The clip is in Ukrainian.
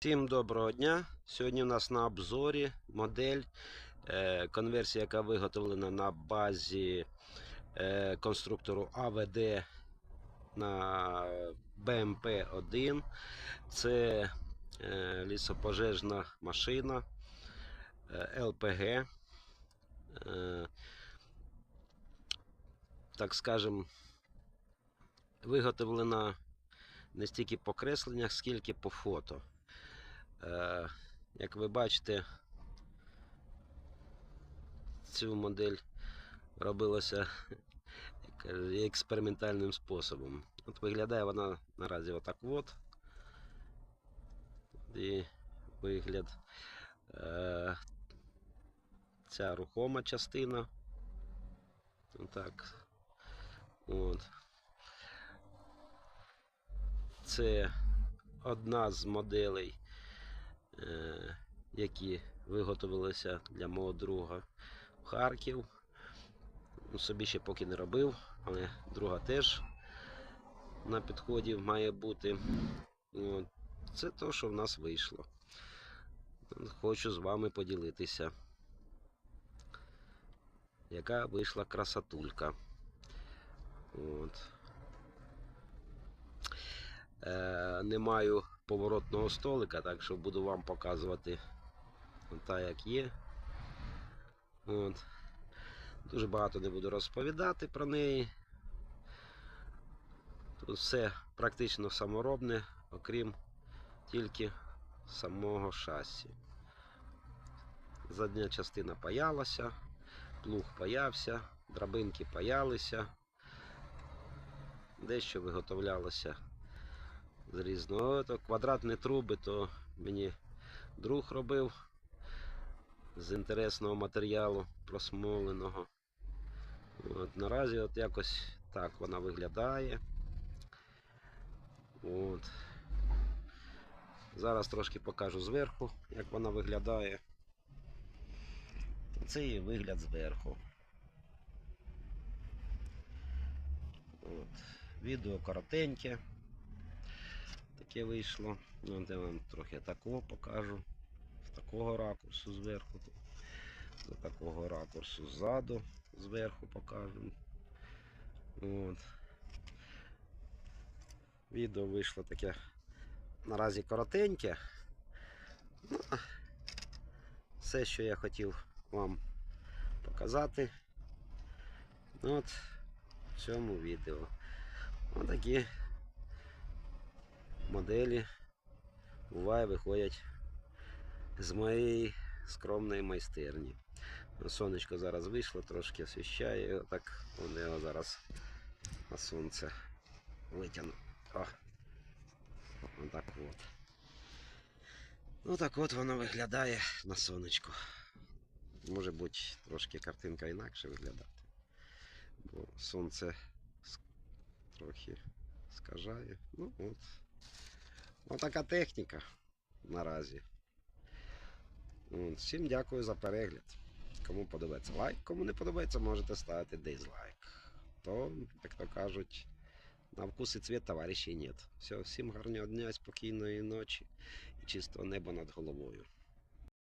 Всім доброго дня. Сьогодні у нас на обзорі модель, е, конверсія, яка виготовлена на базі е, конструктору АВД на БМП-1. Це е, лісопожежна машина е, ЛПГ. Так скажем, виготовлена не стільки по кресленнях, скільки по фото. Е, Як ви бачите, цю модель робилася експериментальним способом. От виглядає вона наразі отак от. І вигляд. Е, Ця рухома частина. Отак. От. Це одна з моделей, які виготовилися для мого друга в Харків. Ну, Собі ще поки не робив, але друга теж на підході має бути. Це те, що в нас вийшло. Хочу з вами поділитися. Яка вийшла красотулька. От. Е, не маю поворотного столика, так що буду вам показувати та як є. От. Дуже багато не буду розповідати про неї. Тут все практично саморобне, окрім тільки самого шасі. Задня частина паялася, плуг паявся, драбинки паялися, дещо виготовлялося з різного. То квадратні труби, то мені друг робив з інтересного матеріалу просмоленого. От, наразі от якось так вона виглядає. От. Зараз трошки покажу зверху, як вона виглядає. Це її вигляд зверху. От. Відео коротеньке. Таке вийшло. Ну, я вам трохи такого покажу. З такого ракурсу зверху. З такого ракурсу ззаду зверху покажу. От. Відео вийшло таке наразі коротеньке. Ну, все, що я хотів вам показати. От в цьому відео. Отакі моделі буває виходять з моєї скромної майстерні. Сонечко зараз вийшло, трошки освіщає, і отак вони його зараз на сонце витягну. О, отак от. Отак от воно виглядає на сонечку. Може бути трошки картинка інакше виглядати. Бо сонце трохи скажає. Ну от. Отака техніка наразі. Всім дякую за перегляд. Кому подобається лайк, кому не подобається, можете ставити дизлайк. То, як то кажуть, на вкус і цвіт товаришів нет. Все, всім гарного дня, спокійної ночі і чистого неба над головою.